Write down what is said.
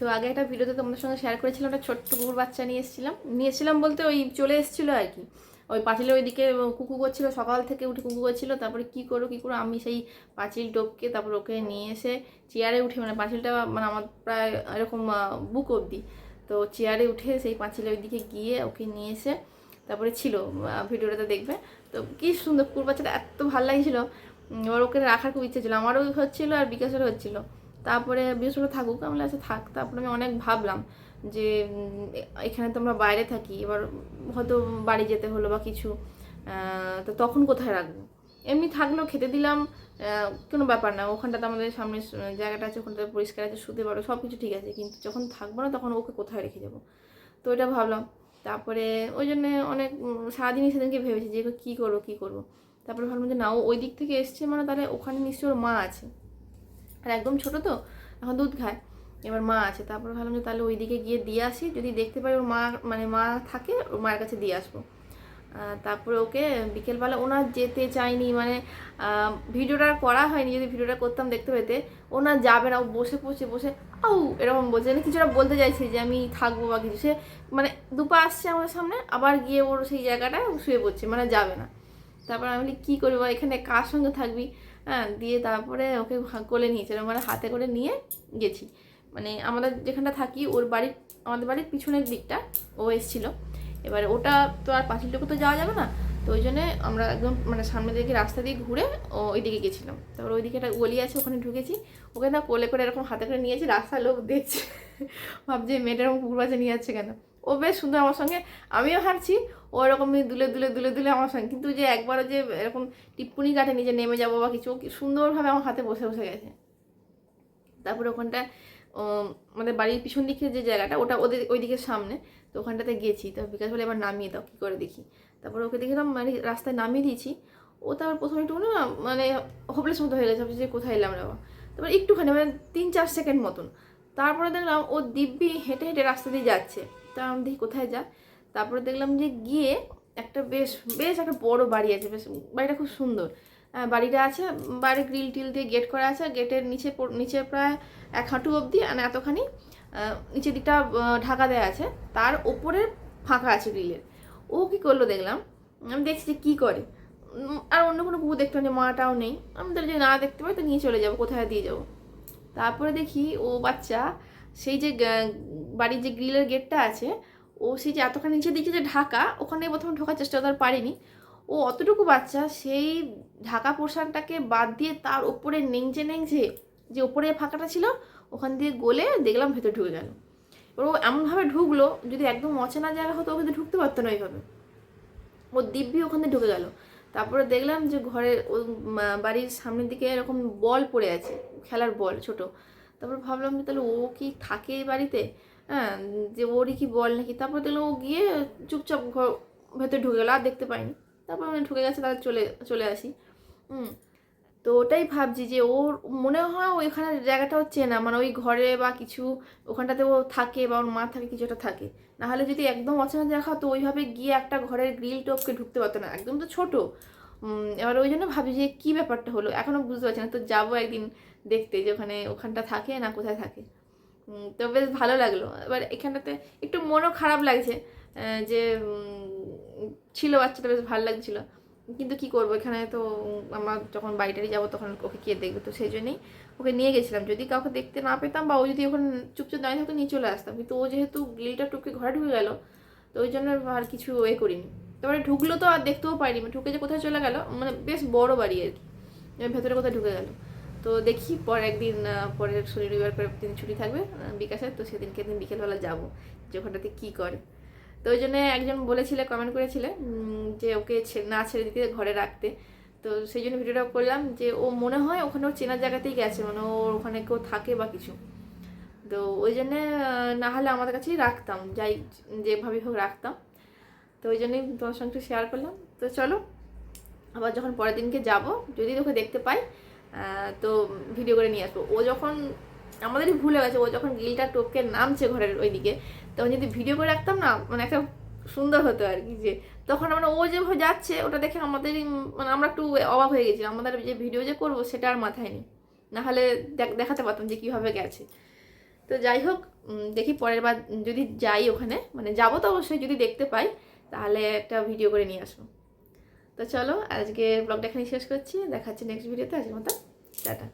তো আগে একটা ভিডিওতে তোমাদের সঙ্গে শেয়ার করেছিলাম, একটা ছোট্ট কুকুর বাচ্চা নিয়ে এসেছিলাম। নিয়ে এসেছিলাম বলতে ওই চলে এসেছিল আর কি। ওই পাঁচিলের ওইদিকে কুকু করছিল, সকাল থেকে উঠে কুকু করছিল, তারপরে কি করো কি করো আমি সেই পাঁচিল টপকে তারপর ওকে নিয়ে এসে চেয়ারে উঠে মানে পাঁচিলটা মানে আমার প্রায় এরকম বুক অবধি। তো চেয়ারে উঠে সেই পাঁচিলের ওইদিকে গিয়ে ওকে নিয়ে এসে তারপরে ছিল ভিডিওটাতে দেখবে। তো কি সুন্দর কুকুর বাচ্চাটা, এত ভালো লাগছিল। এবার ওকে রাখার খুব ইচ্ছে ছিল। আমারও হচ্ছিল আর বিকাশেরও হচ্ছিল। তারপরে বৃহস্পতি থাকুক, আমি আচ্ছা থাক, তারপরে আমি অনেক ভাবলাম যে এখানে তো আমরা বাইরে থাকি, এবার হয়তো বাড়ি যেতে হলো বা কিছু তো তখন কোথায় রাখব? এমনি থাকলেও খেতে দিলাম কোনো ব্যাপার না, ওখানটাতে আমাদের সামনে জায়গাটা আছে, ওখানটাতে পরিষ্কার আছে, শুতে পারো, সব কিছু ঠিক আছে, কিন্তু যখন থাকব না, তখন ওকে কোথায় রেখে যাব? তো এটা ভাবলাম, তারপরে ওই জন্য অনেক সারাদিনই সেদিনকে ভেবেছি যে, কী করব কী করব? তারপরে ভাবলাম যে, না, ও ওই দিক থেকে এসছে মানে তাহলে ওখানে নিশ্চয়ই ওর মা আছে। আর একদম ছোট তো, এখন দুধ খায়। এবার মা আছে, তারপর ভাবলাম যে তাহলে ওই দিকে গিয়ে দিয়ে আসি, যদি দেখতে পাই ওর মা মানে মা থাকে, ওর মায়ের কাছে দিয়ে আসব। তারপরে ওকে বিকেলবেলা ওনার যেতে চাইনি মানে ভিডিওটা করা হয়নি, যদি ভিডিওটা করতাম দেখতে পেতে, ওনার যাবে না, ও বসে পড়ছে, বসে, আউ, এরকম বলছে মানে কিছুটা বলতে চাইছে যে আমি থাকব বা কিছু, সে মানে দুপা আসছে আমার সামনে, আবার গিয়ে ওর সেই জায়গাটায় শুয়ে পড়ছে মানে যাবে না। তারপর আমি বলি, কী করব? এখানে কার সঙ্গে থাকবি? হ্যাঁ দিয়ে তারপরে ওকে কোলে নিয়েছে মানে হাতে করে নিয়ে গেছি। মানে আমাদের যেখানটা থাকি, ওর বাড়ির আমাদের বাড়ির পিছনের দিকটা, ও এসেছিল। এবার ওটা তো আর পাঁচিলটুকু তো যাওয়া যাবে না, তো ওই জন্যে আমরা একদম মানে সামনে দিকে রাস্তা দিয়ে ঘুরে ও ওইদিকে গেছিলাম। তারপর ওইদিকে একটা গলি আছে, ওখানে ঢুকেছি। ওকে না কোলে করে এরকম হাতে করে নিয়েছি রাস্তার লোক দেখছে। ভাবছে, মেয়েটা এরকম কুকুর বাচ্চা নিয়ে যাচ্ছে কেন? ও বেশ সুন্দর আমার সঙ্গে, আমিও হাঁটছি, ও এরকমই দুলে দুলে দুলে দুলে আমার সঙ্গে। কিন্তু যে একবারও যে এরকম টিপ্পুনি কাটে নিজে নেমে যাব বা কিছু সুন্দরভাবে আমার হাতে বসে বসে গেছে। তারপরে ওখানটা আমাদের বাড়ির পিছন দিকে যে জায়গাটা, ওটা ওদের ওই দিকের সামনে, তো ওখানটাতে গেছি। তো বিকাশ বলে এবার নামিয়ে দাও, কী করে দেখি। তারপর ওকে দেখলাম মানে রাস্তায় নামিয়ে দিয়েছি। ও তারপর প্রথমে একটু না মানে হোপলেস মতো হয়ে গেছে যে কোথায় এলাম রে তারপর একটুখানি মানে তিন চার সেকেন্ড মতন। তারপরে দেখলাম ও দিব্যি হেঁটে হেঁটে রাস্তা দিয়ে যাচ্ছে। তা আমি দেখি কোথায় যা তারপরে দেখলাম যে গিয়ে একটা বেশ বেশ একটা বড় বাড়ি আছে বেশ বাড়িটা খুব সুন্দর। বাড়িটা আছে বাড়ির গ্রিল টিল দিয়ে গেট করা আছে গেটের নিচে নিচে প্রায় এক হাঁটু অবধি মানে এতখানি নিচের দিকটা ঢাকা দেওয়া আছে। তার ওপরে ফাঁকা আছে গ্রিলের। ও কি করল দেখলাম আমি দেখছি যে কী করে। আর অন্য কোনো কুকুর দেখতে পাই না, মাটাও নেই। আমি তাহলে যদি না দেখতে পাই তো নিয়ে চলে যাব কোথায় দিয়ে যাব। তারপরে দেখি ও বাচ্চা, সেই যে বাড়ির যে গ্রিলের গেটটা আছে, ও সেই যে এতখানি নিচে দিকে যে ঢাকা, ওখানে প্রথম ঢোকার চেষ্টা তো আর পারিনি। ও অতটুকু বাচ্চা, সেই ঢাকা পোর্শনটাকে বাদ দিয়ে তার ওপরে নেংচে নেংচে যে ওপরে ফাঁকাটা ছিল, ওখান দিয়ে গলে দেখলাম ভেতর ঢুকে গেল। এবার ও এমনভাবে ঢুকলো, যদি একদম অচেনা জায়গা হতো, ও কিন্তু ঢুকতে পারতো না ওইভাবে। ও দিব্যি ওখানে ঢুকে গেল। তারপরে দেখলাম যে ঘরে বাড়ির সামনের দিকে এরকম বল পড়ে আছে, খেলার বল ছোট। তারপর ভাবলাম যে তাহলে ও কি থাকে এই বাড়িতে? হ্যাঁ যে ওরই কি বল নাকি? তারপর দেখলাম ও গিয়ে চুপচাপ ঘর ভেতরে ঢুকে গেলো, আর দেখতে পাইনি। তারপর আমি ঢুকে গেছে, তাহলে চলে চলে আসি। হুম তো ওটাই ভাবছি যে ওর, মনে হয় ওইখানে জায়গাটাও চেনা। মানে ওই ঘরে বা কিছু ওখানটাতে ও থাকে বা ওর মা থাকে, কিছু একটা থাকে। নাহলে যদি একদম অচেনা দেখা তো ওইভাবে গিয়ে একটা ঘরের গ্রিল টপকে ঢুকতে পারতো না। একদম তো ছোট। এবার ওই জন্য ভাবি যে কী ব্যাপারটা হলো? এখনও বুঝতে পারছি না। তো যাব একদিন দেখতে যে ওখানে, ওখানটা থাকে না কোথায় থাকে। তো বেশ ভালো লাগল। এবার এখানটাতে একটু মনও খারাপ লাগছে যে ছিল বাচ্চাটা, বেশ ভালো লাগছিল। কিন্তু কি করব? এখানে তো আমার যখন বাড়িটারি যাব তখন ওকে কে দেখবে? তো সেই জন্যই ওকে নিয়ে গেছিলাম। যদি কাউকে দেখতে না পেতাম বা ও যদি ওখানে চুপচাপ দাঁড়িয়ে থাকতো নিয়ে চলে আসতাম। কিন্তু ও যেহেতু গ্রিলটা টুকে ঘরে ঢুকে গেল তো ওই জন্য আর কিছু এ করিনি। তারপরে ঢুকলো তো আর দেখতেও পারিনি মানে ঢুকে যে কোথায় চলে গেল মানে বেশ বড় বাড়ি আর কি। ভেতরে কোথায় ঢুকে গেল। তো দেখি পর একদিন পরের শনি রবিবার করে দিন ছুটি থাকবে আহ, বিকাশে। তো সেদিনকে একদিন বিকেলবেলা যাব যে ওখানটাতে কী করে। তো ওই জন্য একজন বলেছিলে কমেন্ট করেছিলে যে ওকে না ছেড়ে দিতে, ঘরে রাখতে। তো সেই জন্য ভিডিওটা করলাম যে ও মনে হয় ওখানে ওর চেনার জায়গাতেই গেছে মানে ওর ওখানে কেউ থাকে বা কিছু। তো ওই জন্যে না হলে আমাদের কাছেই রাখতাম, যাই যেভাবে হোক রাখতাম। তো ওই জন্যই তোমার সঙ্গে শেয়ার করলাম। তো চলো, আবার যখন পরের দিনকে যাব, যদি ওকে দেখতে পাই তো ভিডিও করে নিয়ে আসব। ও যখন আমাদেরই ভুলে গেছে, ও যখন গিলটা টোপকে নামছে ঘরের ওইদিকে, তখন যদি ভিডিও করে রাখতাম না মানে একটা সুন্দর হতো আর কি, যে তখন মানে ও যেভাবে যাচ্ছে, ওটা দেখে আমাদেরই মানে আমরা একটু অবাক হয়ে গেছিলাম আমাদের যে ভিডিও যে করব সেটা আর মাথায় নেই। নাহলে দেখ- দেখাতে পারতাম যে কীভাবে গেছে। তো যাই হোক দেখি পরের বার যদি যাই ওখানে মানে যাব তো অবশ্যই, যদি দেখতে পাই, তাহলে একটা ভিডিও করে নিয়ে আসব। তো চলো আজকে ব্লগটা এখানে শেষ করছি দেখাচ্ছি নেক্সট ভিডিওতে আজকের মতো, টাটা।